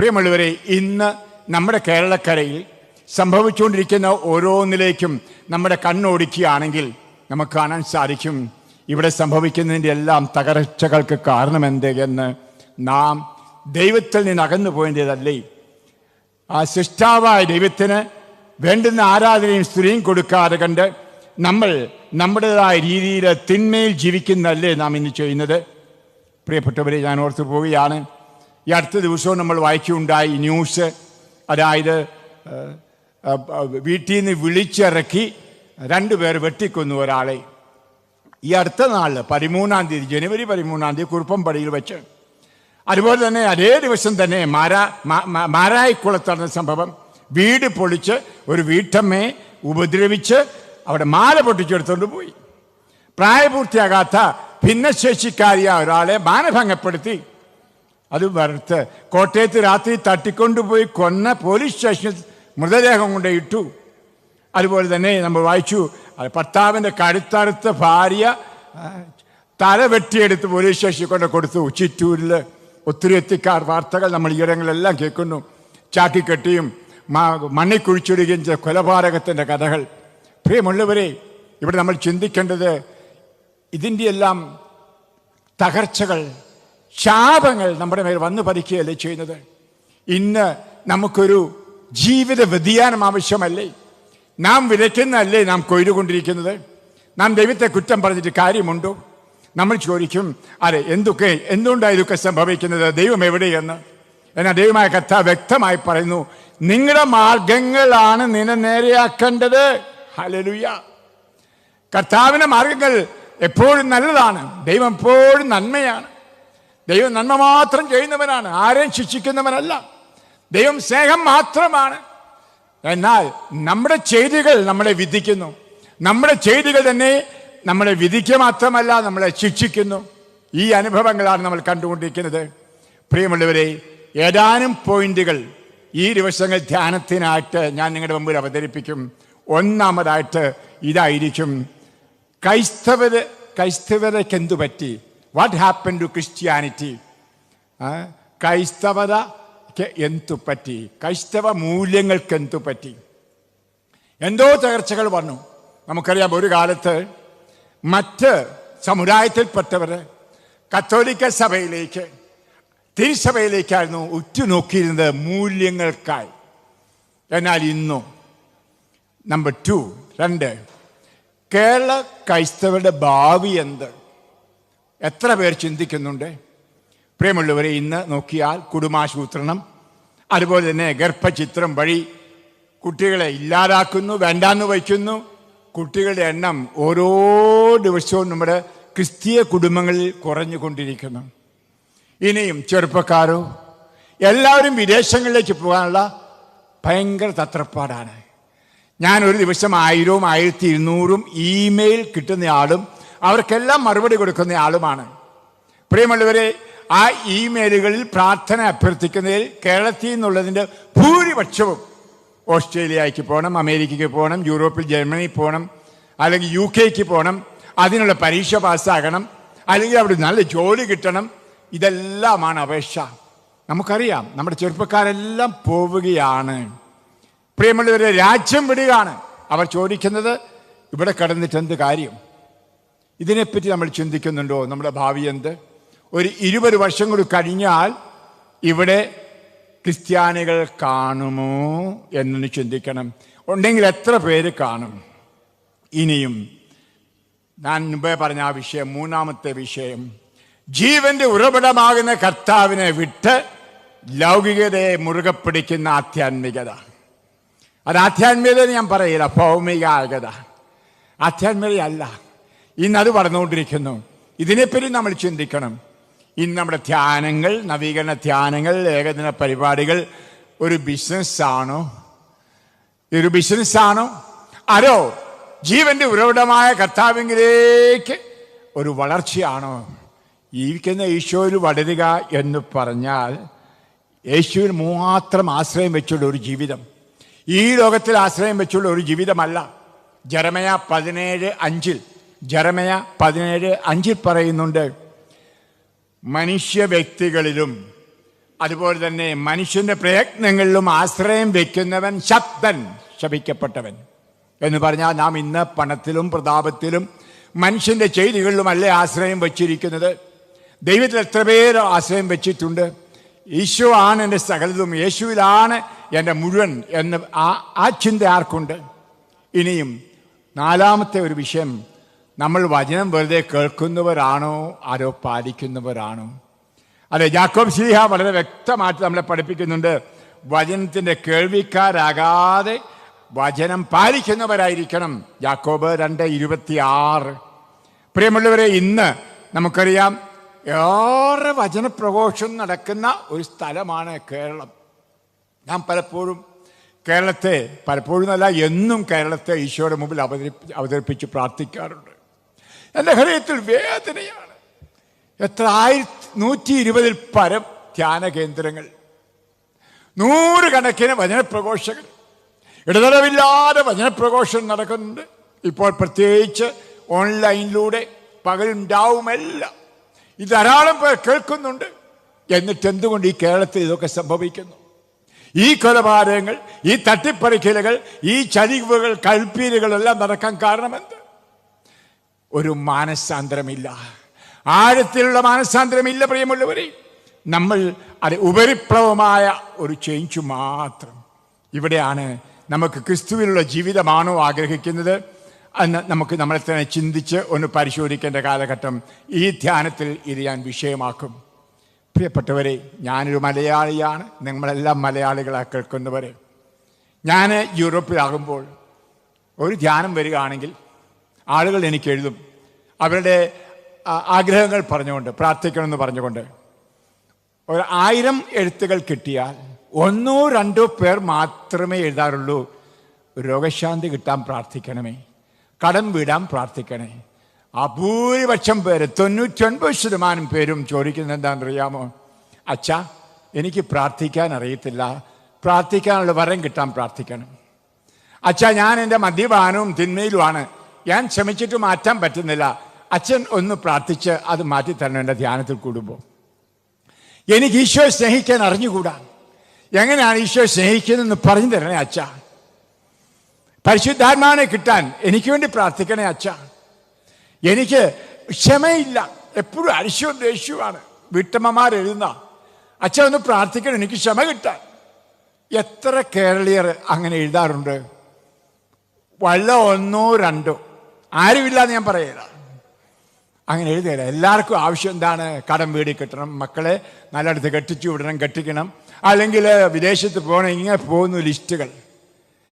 പ്രിയമുള്ളവരെ ഇന്ന് നമ്മുടെ കേരളക്കരയിൽ സംഭവിച്ചുകൊണ്ടിരിക്കുന്ന ഓരോന്നിലേക്കും നമ്മുടെ കണ്ണോടിക്കുകയാണെങ്കിൽ നമുക്ക് കാണാൻ സാധിക്കും ഇവിടെ സംഭവിക്കുന്നതിന്റെ എല്ലാം തകർച്ചകൾക്ക് കാരണമെന്ത് എന്ന് നാം ദൈവത്തിൽ നിന്ന് അകന്നു പോയതല്ലേ ആ സൃഷ്ടാവായ ദൈവത്തിന് വേണ്ടുന്ന ആരാധനയും സ്ത്രീയും കൊടുക്കാതെ കണ്ട് നമ്മൾ നമ്മുടേതായ രീതിയിൽ തിന്മയിൽ ജീവിക്കുന്നതല്ലേ നാം ഇന്ന് ചെയ്യുന്നത്? പ്രിയപ്പെട്ടവരെ ഞാൻ ഓർത്തു പോവുകയാണ് ഈ അടുത്ത ദിവസവും നമ്മൾ വായിക്കുകയുണ്ടായി ന്യൂസ്. അതായത് വീട്ടിൽ നിന്ന് വിളിച്ചിറക്കി രണ്ടുപേർ വെട്ടിക്കൊന്നു ഒരാളെ. ഈ അടുത്ത നാളിൽ പതിമൂന്നാം തീയതി ജനുവരി പതിമൂന്നാം തീയതി കുറുപ്പംപടിയിൽ വെച്ച്. അതുപോലെ തന്നെ അതേ ദിവസം തന്നെ മാരാ മാരായിക്കുളത്ത് നടന്ന സംഭവം. വീട് പൊളിച്ച് ഒരു വീട്ടമ്മയെ ഉപദ്രവിച്ച് അവിടെ മാല പൊട്ടിച്ചെടുത്തുകൊണ്ട് പോയി. പ്രായപൂർത്തിയാകാത്ത ഭിന്നശേഷിക്കാരിയായ ഒരാളെ മാനഭംഗപ്പെടുത്തി. അത് വരത്ത് കോട്ടയത്ത് രാത്രി തട്ടിക്കൊണ്ടുപോയി കൊന്ന പോലീസ് സ്റ്റേഷനിൽ മൃതദേഹം കൊണ്ട് ഇട്ടു. അതുപോലെ തന്നെ നമ്മൾ വായിച്ചു ഭർത്താവിന്റെ കഴുത്തറുത്ത ഭാര്യ തല വെട്ടിയെടുത്ത് പോലീസ് സ്റ്റേഷനിൽ കൊണ്ട് കൊടുത്തു. ചിറ്റൂരിൽ ഒത്തിരി എത്തിക്കാർ വാർത്തകൾ നമ്മൾ ഈയിടങ്ങളെല്ലാം കേൾക്കുന്നു. ചാക്കിക്കെട്ടിയും മണ്ണി കുഴിച്ചിടുകയും ചെയ്ത കൊലപാതകത്തിന്റെ കഥകൾ. പ്രിയമുള്ളവരെ ഇവിടെ നമ്മൾ ചിന്തിക്കേണ്ടത് ഇതിന്റെയെല്ലാം തകർച്ചകൾ ശാപങ്ങൾ നമ്മുടെ മേൽ വന്നു പതിക്കുകയല്ലേ ചെയ്യുന്നത്? ഇന്ന് നമുക്കൊരു ജീവിത വ്യതിയാനം ആവശ്യമല്ലേ? നാം വിതയ്ക്കുന്നതല്ലേ നാം കൊയ്തുകൊണ്ടിരിക്കുന്നത്? നാം ദൈവത്തെ കുറ്റം പറഞ്ഞിട്ട് കാര്യമുണ്ടോ? നമ്മൾ ചോദിക്കും അതെ എന്തൊക്കെ എന്തുകൊണ്ടാണ് ഇതൊക്കെ സംഭവിക്കുന്നത്? ദൈവം എവിടെയെന്ന്? എന്നാൽ ദൈവമായ കഥ വ്യക്തമായി പറയുന്നു നിങ്ങളുടെ മാർഗങ്ങളാണ് നിന്നെ നേരെയാക്കേണ്ടത്. ഹലലുയ കർത്താവിന്റെ മാർഗങ്ങൾ എപ്പോഴും നല്ലതാണ്. ദൈവം എപ്പോഴും നന്മയാണ്. ദൈവം നന്മ മാത്രം ചെയ്യുന്നവനാണ് ആരെയും ശിക്ഷിക്കുന്നവനല്ല. ദൈവം സ്നേഹം മാത്രമാണ്. എന്നാൽ നമ്മുടെ ചെയ്തികൾ നമ്മളെ വിധിക്കുന്നു. നമ്മുടെ ചെയ്തികൾ തന്നെ നമ്മളെ വിധിക്കുക മാത്രമല്ല നമ്മളെ ശിക്ഷിക്കുന്നു. ഈ അനുഭവങ്ങളാണ് നമ്മൾ കണ്ടുകൊണ്ടിരിക്കുന്നത്. പ്രിയമുള്ളവരെ ഏതാനും പോയിന്റുകൾ ഈ ദിവസങ്ങൾ ധ്യാനത്തിനായിട്ട് ഞാൻ നിങ്ങളുടെ മുമ്പിൽ അവതരിപ്പിക്കും. ഒന്നാമതായിട്ട് ഇതായിരിക്കും ക്രൈസ്തവര് ക്രൈസ്തവരക്കെന്തു പറ്റി വാട്ട് ഹാപ്പൻ ടു ക്രിസ്ത്യാനിറ്റി ക്രൈസ്തവതയ്ക്ക് എന്തു പറ്റി? ക്രൈസ്തവ മൂല്യങ്ങൾക്ക് എന്തു പറ്റി? എന്തോ തകർച്ചകൾ വന്നു. നമുക്കറിയാം ഒരു കാലത്ത് മറ്റ് സമുദായത്തിൽപ്പെട്ടവർ കത്തോലിക്ക സഭയിലേക്ക് തിരുസഭയിലേക്കായിരുന്നു ഉറ്റുനോക്കിയിരുന്നത് മൂല്യങ്ങൾക്കായി. എന്നാൽ ഇന്നും നമ്പർ ടു രണ്ട് കേരള ക്രൈസ്തവരുടെ ഭാവി എന്ത്? എത്ര പേർ ചിന്തിക്കുന്നുണ്ട്? പ്രിയമുള്ളവരെ ഇന്ന് നോക്കിയാൽ കുടുംബാസൂത്രണം അതുപോലെ തന്നെ ഗർഭചിത്രം വഴി കുട്ടികളെ ഇല്ലാതാക്കുന്നു വേണ്ടാന്ന് വയ്ക്കുന്നു. കുട്ടികളുടെ എണ്ണം ഓരോ ദിവസവും നമ്മുടെ ക്രിസ്തീയ കുടുംബങ്ങളിൽ കുറഞ്ഞുകൊണ്ടിരിക്കുന്നു. ഇനിയും ചെറുപ്പക്കാരോ എല്ലാവരും വിദേശങ്ങളിലേക്ക് പോകാനുള്ള ഭയങ്കര തത്രപ്പാടാണ്. ഞാൻ ഒരു ദിവസം ആയിരവും ആയിരത്തി ഇരുന്നൂറും ഇമെയിൽ കിട്ടുന്ന ആളും അവർക്കെല്ലാം മറുപടി കൊടുക്കുന്ന ആളുമാണ്. പ്രിയമുള്ളവരെ ആ ഇമെയിലുകളിൽ പ്രാർത്ഥന അഭ്യർത്ഥിക്കുന്നതിൽ കേരളത്തിൽ നിന്നുള്ളതിന്റെ ഭൂരിപക്ഷവും ഓസ്ട്രേലിയയ്ക്ക് പോകണം അമേരിക്കയ്ക്ക് പോകണം യൂറോപ്പിൽ ജർമ്മനി പോകണം അല്ലെങ്കിൽ യു കെക്ക് പോകണം അതിനുള്ള പരീക്ഷ പാസ്സാകണം അല്ലെങ്കിൽ അവിടെ നല്ല ജോലി കിട്ടണം ഇതെല്ലാമാണ് അപേക്ഷ. നമുക്കറിയാം നമ്മുടെ ചെറുപ്പക്കാരെല്ലാം പോവുകയാണ്. പ്രിയമുള്ളവരെ രാജ്യം വിടുകയാണ്. അവർ ചോദിക്കുന്നത് ഇവിടെ കിടന്നിട്ട് എന്ത് കാര്യം? ഇതിനെപ്പറ്റി നമ്മൾ ചിന്തിക്കുന്നുണ്ടോ? നമ്മുടെ ഭാവി എന്ത്? ഒരു ഇരുപത് വർഷം കൂടി കഴിഞ്ഞാൽ ഇവിടെ ക്രിസ്ത്യാനികൾ കാണുമോ എന്നൊന്ന് ചിന്തിക്കണം. ഉണ്ടെങ്കിൽ എത്ര പേര് കാണും? ഇനിയും ഞാൻ മുമ്പേ പറഞ്ഞ ആ വിഷയം മൂന്നാമത്തെ വിഷയം. ജീവന്റെ ഉറവിടമാകുന്ന കർത്താവിനെ വിട്ട് ലൗകികതയെ മുറുകെ പിടിക്കുന്ന ആധ്യാത്മികത. അത് ആധ്യാത്മികത ഞാൻ പറയില്ല ഭൗമികാകത. ആധ്യാത്മികതയല്ല. ഇന്ന് അത് പറഞ്ഞുകൊണ്ടിരിക്കുന്നു ഇതിനെപ്പറ്റി നമ്മൾ ചിന്തിക്കണം. ഇന്ന് നമ്മുടെ ധ്യാനങ്ങൾ നവീകരണ ധ്യാനങ്ങൾ ഏകദിന പരിപാടികൾ ഒരു ബിസിനസ്സാണോ? ഒരു ബിസിനസ്സാണോ? ആരോ ജീവന്റെ ഉറവിടമായ കർത്താവിങ്കിലേക്ക് ഒരു വളർച്ചയാണോ? ജീവിക്കുന്ന ഈശോയിൽ വളരുക എന്ന് പറഞ്ഞാൽ യേശുവിൽ മാത്രം ആശ്രയം വെച്ചുള്ള ഒരു ജീവിതം. ഈ ലോകത്തിൽ ആശ്രയം വെച്ചുള്ള ഒരു ജീവിതമല്ല. ജരമയ പതിനേഴ് അഞ്ചിൽ ജറമയ പതിനേഴ് അഞ്ചിൽ പറയുന്നുണ്ട് മനുഷ്യ വ്യക്തികളിലും അതുപോലെ തന്നെ മനുഷ്യന്റെ പ്രയത്നങ്ങളിലും ആശ്രയം വെക്കുന്നവൻ ശബ്ദൻ ശപിക്കപ്പെട്ടവൻ. എന്ന് പറഞ്ഞാൽ നാം ഇന്ന് പണത്തിലും പ്രതാപത്തിലും മനുഷ്യന്റെ ചെയ്തികളിലും അല്ലേ ആശ്രയം വച്ചിരിക്കുന്നത്? ദൈവത്തിൽ എത്ര പേര് ആശ്രയം വെച്ചിട്ടുണ്ട്? ഈശോ ആണ് എന്റെ സകലതും യേശുവിലാണ് എന്റെ മുഴുവൻ എന്ന് ആ ആ ചിന്ത ആർക്കുണ്ട്? ഇനിയും നാലാമത്തെ ഒരു വിഷയം നമ്മൾ വചനം വെറുതെ കേൾക്കുന്നവരാണോ? ആരോ പാലിക്കുന്നവരാണോ? അതെ ജാക്കോബ് ശ്രീഹ വളരെ വ്യക്തമായിട്ട് നമ്മളെ പഠിപ്പിക്കുന്നുണ്ട്. വചനത്തിന്റെ കേൾവിക്കാരാകാതെ വചനം പാലിക്കുന്നവരായിരിക്കണം. ജാക്കോബ് രണ്ട് ഇരുപത്തി ആറ് പ്രിയമുള്ളവരെ ഇന്ന് നമുക്കറിയാം ഏറെ വചനപ്രഘോഷം നടക്കുന്ന ഒരു സ്ഥലമാണ് കേരളം. ഞാൻ പലപ്പോഴും കേരളത്തെ പലപ്പോഴും അല്ല എന്നും കേരളത്തെ ഈശോയുടെ മുമ്പിൽ അവതരിപ്പി അവതരിപ്പിച്ച് പ്രാർത്ഥിക്കാറുണ്ട്. എന്റെ ഹൃദയത്തിൽ വേദനയാണ്. എത്ര ആയിരത്തി നൂറ്റി ഇരുപതിൽ പരം ധ്യാന കേന്ദ്രങ്ങൾ. നൂറുകണക്കിന് വചനപ്രഘോഷകർ ഇടതടവില്ലാതെ വചനപ്രഘോഷം നടക്കുന്നുണ്ട്. ഇപ്പോൾ പ്രത്യേകിച്ച് ഓൺലൈനിലൂടെ പകലും രാവുമെല്ലാം ഇത് ധാരാളം പേർ കേൾക്കുന്നുണ്ട്. എന്നിട്ട് എന്തുകൊണ്ട് ഈ കേരളത്തിൽ ഇതൊക്കെ സംഭവിക്കുന്നു? ഈ കൊലപാതകങ്ങൾ ഈ തട്ടിപ്പറിക്കലുകൾ ഈ ചതിവുകൾ കൽപ്പീലുകളെല്ലാം നടക്കാൻ കാരണമെന്ത്? ഒരു മാനസാന്തരമില്ല. ആഴത്തിലുള്ള മാനസാന്തരമില്ല പ്രിയമുള്ളവരെ. നമ്മൾ അത് ഉപരിപ്ലവമായ ഒരു ചേഞ്ച് മാത്രം ഇവിടെയാണ് നമുക്ക് ക്രിസ്തുവിലുള്ള ജീവിതമാണോ ആഗ്രഹിക്കുന്നത് എന്ന് നമുക്ക് നമ്മളെ തന്നെ ചിന്തിച്ച് ഒന്ന് പരിശോധിക്കേണ്ട കാലഘട്ടം ഈ ധ്യാനത്തിൽ ഇത് ഞാൻ വിഷയമാക്കും. പ്രിയപ്പെട്ടവരെ ഞാനൊരു മലയാളിയാണ്. നിങ്ങളെല്ലാം മലയാളികളാ കേൾക്കുന്നവരെ. ഞാൻ യൂറോപ്പിലാകുമ്പോൾ ഒരു ധ്യാനം വരികയാണെങ്കിൽ ആളുകൾ എനിക്ക് എഴുതും അവരുടെ ആഗ്രഹങ്ങൾ പറഞ്ഞുകൊണ്ട് പ്രാർത്ഥിക്കണമെന്ന് പറഞ്ഞുകൊണ്ട്. ഒരു ആയിരം എഴുത്തുകൾ കിട്ടിയാൽ ഒന്നോ രണ്ടോ പേർ മാത്രമേ എഴുതാറുള്ളൂ. രോഗശാന്തി കിട്ടാൻ പ്രാർത്ഥിക്കണമേ. കടം വീടാൻ പ്രാർത്ഥിക്കണേ. ആ ഭൂരിപക്ഷം പേര് തൊണ്ണൂറ്റൊൻപത് ശതമാനം പേരും ചോദിക്കുന്നത് എന്താണെന്നറിയാമോ? അച്ഛാ എനിക്ക് പ്രാർത്ഥിക്കാൻ അറിയത്തില്ല. പ്രാർത്ഥിക്കാനുള്ള വരം കിട്ടാൻ പ്രാർത്ഥിക്കണം. അച്ഛാ ഞാൻ എന്റെ മദ്യപാനവും തിന്മയിലുമാണ്. ഞാൻ ശ്രമിച്ചിട്ട് മാറ്റാൻ പറ്റുന്നില്ല. അച്ഛൻ ഒന്ന് പ്രാർത്ഥിച്ച് അത് മാറ്റി തരണം. എന്റെ ധ്യാനത്തിൽ കൂടുമ്പോൾ. എനിക്ക് ഈശോയെ സ്നേഹിക്കാൻ അറിഞ്ഞുകൂടാ? എങ്ങനെയാണ് ഈശോയെ സ്നേഹിക്കുന്നതെന്ന് പറഞ്ഞു തരണേ അച്ഛ. പരിശുദ്ധാത്മാവിനെ കിട്ടാൻ എനിക്ക് വേണ്ടി പ്രാർത്ഥിക്കണേ അച്ഛ. എനിക്ക് ക്ഷമയില്ല. എപ്പോഴും അരിശവും ദേഷ്യവുമാണ്. വീട്ടമ്മമാർ എഴുതുന്ന അച്ഛ ഒന്ന് പ്രാർത്ഥിക്കണം. എനിക്ക് ക്ഷമ കിട്ടാൻ. എത്ര കേരളീയർ അങ്ങനെ എഴുതാറുണ്ട്. വല്ല ഒന്നോ രണ്ടോ. ആരുമില്ലാന്ന് ഞാൻ പറയില്ല അങ്ങനെ എഴുതുകയില്ല എല്ലാവർക്കും ആവശ്യം എന്താണ്? കടം വീടി കെട്ടണം. മക്കളെ നല്ലയിടത്ത് കെട്ടിച്ചു വിടണം കെട്ടിക്കണം. അല്ലെങ്കിൽ വിദേശത്ത് പോകണം. ഇങ്ങനെ പോകുന്നു ലിസ്റ്റുകൾ.